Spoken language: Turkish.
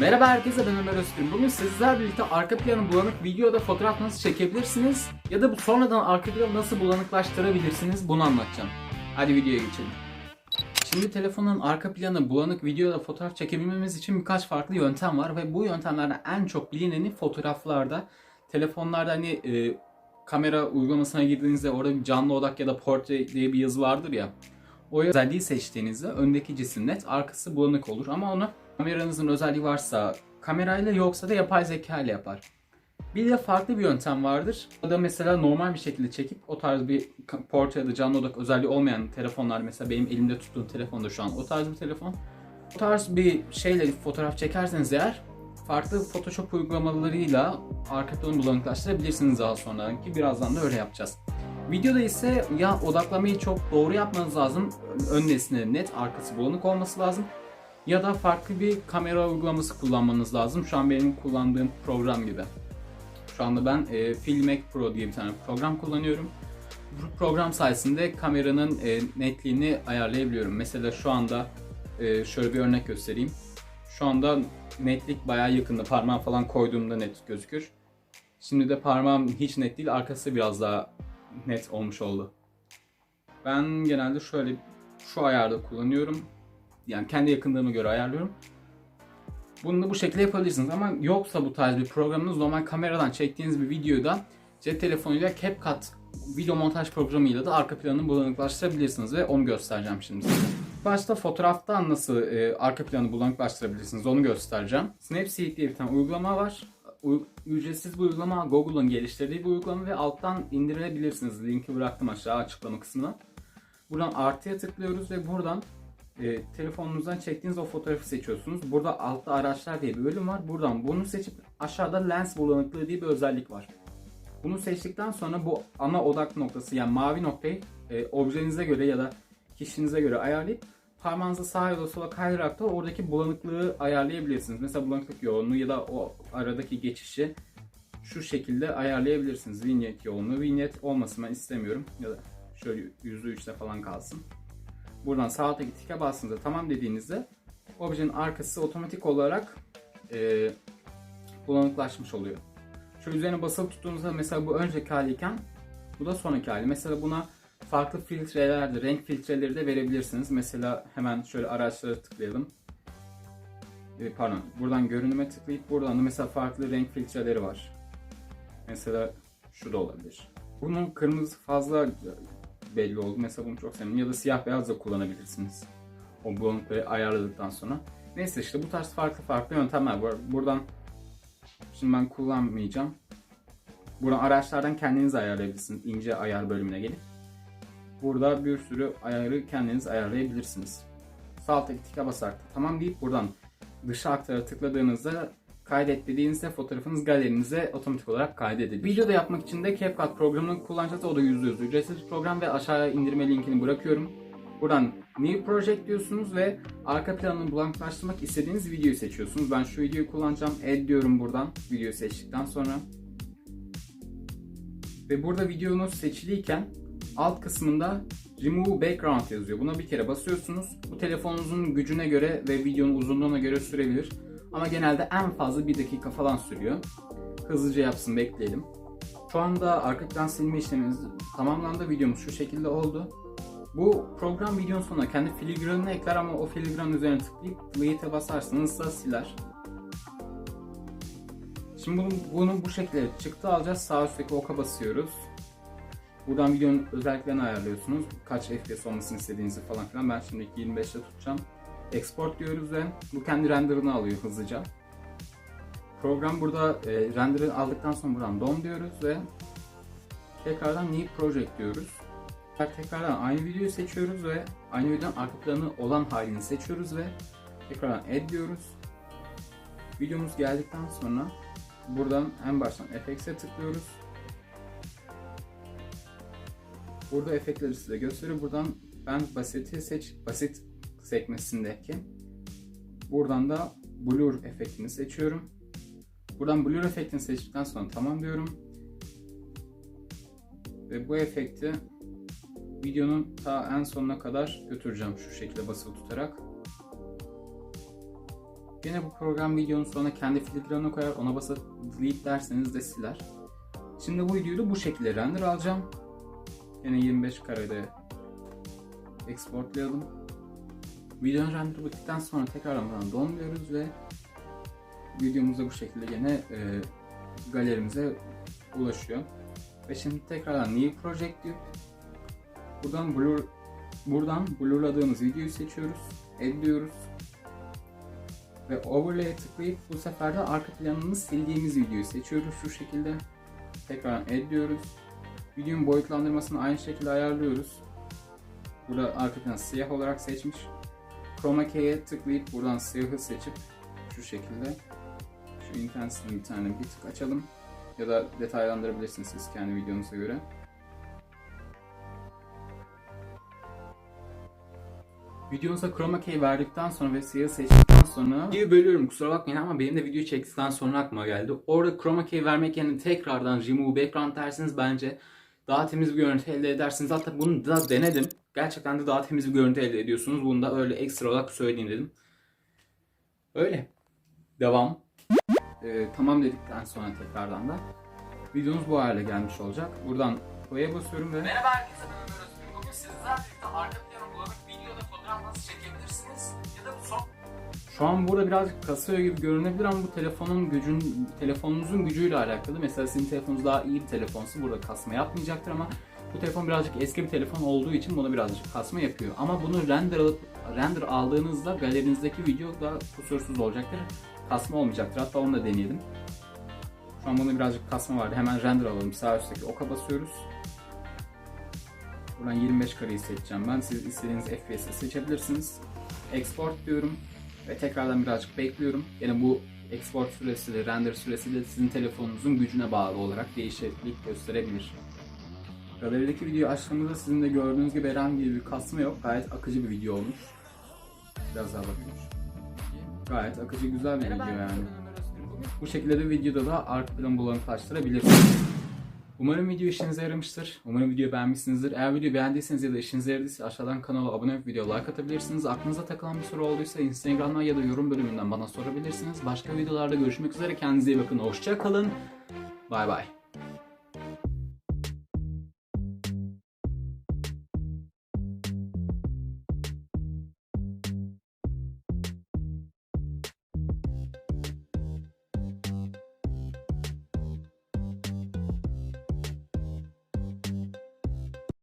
Merhaba herkese ben Ömer Öztürk. Bugün sizlerle birlikte arka planı bulanık videoda fotoğraf nasıl çekebilirsiniz ya da bu sonradan arka planı nasıl bulanıklaştırabilirsiniz bunu anlatacağım. Hadi videoya geçelim. Şimdi telefonun arka planı bulanık videoda fotoğraf çekebilmemiz için birkaç farklı yöntem var ve bu yöntemlerden en çok bilineni fotoğraflarda. Telefonlarda hani e, kamera uygulamasına girdiğinizde orada canlı odak ya da portre diye bir yazı vardır ya. O özelliği seçtiğinizde öndeki cisim net, arkası bulanık olur ama onu kameranızın özelliği varsa kamerayla yoksa da yapay zeka ile yapar. Bir de farklı bir yöntem vardır. O da mesela normal bir şekilde çekip o tarz bir portre ya da canlı odak özelliği olmayan telefonlar mesela benim elimde tuttuğum telefon da şu an o tarz bir telefon. O tarz bir şeyle fotoğraf çekerseniz eğer farklı Photoshop uygulamalarıyla arka planı bulanıklaştırabilirsiniz daha sonra ki birazdan da öyle yapacağız. Videoda ise ya odaklamayı çok doğru yapmanız lazım. Ön nesne net, arkası bulanık olması lazım. Ya da farklı bir kamera uygulaması kullanmanız lazım. Şu an benim kullandığım program gibi. Şu anda ben e, Filmek Pro diye bir tane program kullanıyorum. Bu program sayesinde kameranın e, netliğini ayarlayabiliyorum. Mesela şu anda e, şöyle bir örnek göstereyim. Şu anda netlik bayağı yakında. Parmağım falan koyduğumda net gözükür. Şimdi de parmağım hiç net değil, arkası biraz daha net olmuş oldu. Ben genelde şöyle şu ayarda kullanıyorum. Yani kendi yakınlığıma göre ayarlıyorum. Bunu da bu şekilde yapabilirsiniz ama yoksa bu tarz bir programınız normal kameradan çektiğiniz bir videoda cep telefonuyla CapCut video montaj programıyla da arka planını bulanıklaştırabilirsiniz ve onu göstereceğim şimdi size. Başta fotoğraftan nasıl e, arka planı bulanıklaştırabilirsiniz onu göstereceğim. Snapseed diye bir tane uygulama var. U- ücretsiz bir uygulama Google'ın geliştirdiği bir uygulama ve alttan indirebilirsiniz. Linki bıraktım aşağı açıklama kısmına. Buradan artıya tıklıyoruz ve buradan e, telefonunuzdan çektiğiniz o fotoğrafı seçiyorsunuz. Burada altta araçlar diye bir bölüm var. Buradan bunu seçip aşağıda lens bulanıklığı diye bir özellik var. Bunu seçtikten sonra bu ana odak noktası yani mavi noktayı e, objenize göre ya da kişinize göre ayarlayıp parmağınızı sağa ya da sola kaydırarak da oradaki bulanıklığı ayarlayabilirsiniz. Mesela bulanıklık yoğunluğu ya da o aradaki geçişi şu şekilde ayarlayabilirsiniz. Vignette yoğunluğu. Vignette olmasın ben istemiyorum. Ya da şöyle %3'te falan kalsın. Buradan sağ alttaki tike bastığınızda tamam dediğinizde objenin arkası otomatik olarak e, bulanıklaşmış oluyor. Şu üzerine basılı tuttuğunuzda mesela bu önceki haliyken bu da sonraki hali. Mesela buna farklı filtreler de, renk filtreleri de verebilirsiniz. Mesela hemen şöyle araçlara tıklayalım. E, pardon, buradan görünüme tıklayıp buradan da mesela farklı renk filtreleri var. Mesela şu da olabilir. Bunun kırmızı fazla belli oldu. Mesela bunu çok sevdim. Ya da siyah beyaz da kullanabilirsiniz. O bulanıkları ayarladıktan sonra. Neyse işte bu tarz farklı farklı yöntemler var. Buradan şimdi ben kullanmayacağım. Buradan araçlardan kendiniz ayarlayabilirsiniz. İnce ayar bölümüne gelip. Burada bir sürü ayarı kendiniz ayarlayabilirsiniz. Sağ alttaki tike basarak tamam deyip buradan dışa aktara tıkladığınızda kaydet dediğinizde fotoğrafınız galerinize otomatik olarak kaydedilir. Videoda yapmak için de CapCut programını kullanacağız. O da %100 ücretsiz program ve aşağıya indirme linkini bırakıyorum. Buradan New Project diyorsunuz ve arka planını bulanıklaştırmak istediğiniz videoyu seçiyorsunuz. Ben şu videoyu kullanacağım. Add diyorum buradan videoyu seçtikten sonra. Ve burada videonuz seçiliyken alt kısmında Remove Background yazıyor. Buna bir kere basıyorsunuz. Bu telefonunuzun gücüne göre ve videonun uzunluğuna göre sürebilir. Ama genelde en fazla bir dakika falan sürüyor. Hızlıca yapsın bekleyelim. Şu anda arka plan silme işlemimiz tamamlandı. Videomuz şu şekilde oldu. Bu program videonun sonuna kendi filigranını ekler ama o filigranın üzerine tıklayıp delete'e basarsanız da siler. Şimdi bunu, bunu bu şekilde çıktı alacağız. Sağ üstteki oka basıyoruz. Buradan videonun özelliklerini ayarlıyorsunuz. Kaç FPS olmasını istediğinizi falan filan. Ben şimdi 25'te tutacağım. Export diyoruz ve bu kendi renderını alıyor hızlıca. Program burada e, render'ı aldıktan sonra buradan dom diyoruz ve tekrardan new project diyoruz. Tekrardan aynı videoyu seçiyoruz ve aynı videonun arka planı olan halini seçiyoruz ve tekrardan add diyoruz. Videomuz geldikten sonra buradan en baştan FX'e tıklıyoruz. Burada efektleri size gösteriyor. Buradan ben basiti seç, basit sekmesindeki buradan da blur efektini seçiyorum. Buradan blur efektini seçtikten sonra tamam diyorum. Ve bu efekti videonun ta en sonuna kadar götüreceğim şu şekilde basılı tutarak. Yine bu program videonun sonuna kendi filtrelerini koyar. Ona basıp delete derseniz de siler. Şimdi bu videoyu da bu şekilde render alacağım. Yine 25 karede exportlayalım. Videonun render bittikten sonra tekrardan buradan donduruyoruz ve videomuz da bu şekilde yine e, galerimize ulaşıyor. Ve şimdi tekrardan New Project diyor. Buradan blur buradan blurladığımız videoyu seçiyoruz. Add diyoruz. Ve overlay'e tıklayıp bu sefer de arka planını sildiğimiz videoyu seçiyoruz şu şekilde. Tekrar add diyoruz. Videonun boyutlandırmasını aynı şekilde ayarlıyoruz. Burada arka planı siyah olarak seçmiş. Chroma Key'e tıklayıp buradan siyahı seçip şu şekilde şu intensity'ni bir tane bir tık açalım. Ya da detaylandırabilirsiniz siz kendi videonuza göre. Videonuza chroma key verdikten sonra ve siyah seçtikten sonra videoyu bölüyorum kusura bakmayın ama benim de video çektikten sonra aklıma geldi. Orada chroma key vermek yerine tekrardan remove background dersiniz bence daha temiz bir görüntü elde edersiniz. Hatta bunu da denedim. Gerçekten de daha temiz bir görüntü elde ediyorsunuz. Bunu da öyle ekstra olarak söyleyeyim dedim. Öyle. Devam. Ee, tamam dedikten sonra tekrardan da videomuz bu hale gelmiş olacak. Buradan koya basıyorum ve Merhaba herkese ben Ömer Özgür. Bugün sizlerle birlikte arka planı bulanık videoda fotoğraf nasıl çekebilirsiniz ya da bu son şu an burada birazcık kasıyor gibi görünebilir ama bu telefonun gücün telefonunuzun gücüyle alakalı. Mesela sizin telefonunuz daha iyi bir telefonsa burada kasma yapmayacaktır ama bu telefon birazcık eski bir telefon olduğu için buna birazcık kasma yapıyor. Ama bunu render alıp render aldığınızda galerinizdeki video da kusursuz olacaktır. Kasma olmayacaktır. Hatta onu da deneyelim. Şu an bunda birazcık kasma vardı. Hemen render alalım. Sağ üstteki oka basıyoruz. Buradan 25 kareyi seçeceğim ben. Siz istediğiniz FPS'i seçebilirsiniz. Export diyorum. Ve tekrardan birazcık bekliyorum. Yine bu export süresi de render süresi de sizin telefonunuzun gücüne bağlı olarak değişiklik gösterebilir. Galerideki videoyu açtığımızda sizin de gördüğünüz gibi herhangi bir kasma yok. Gayet akıcı bir video olmuş. Biraz daha bakayım. Gayet akıcı güzel bir video yani. Bu şekilde de videoda da arka plan bulanıklaştırabilirsiniz. Umarım video işinize yaramıştır. Umarım videoyu beğenmişsinizdir. Eğer videoyu beğendiyseniz ya da işinize yaradıysa aşağıdan kanala abone olup video like atabilirsiniz. Aklınıza takılan bir soru olduysa Instagram'dan ya da yorum bölümünden bana sorabilirsiniz. Başka videolarda görüşmek üzere. Kendinize iyi bakın. Hoşça kalın. Bay bay.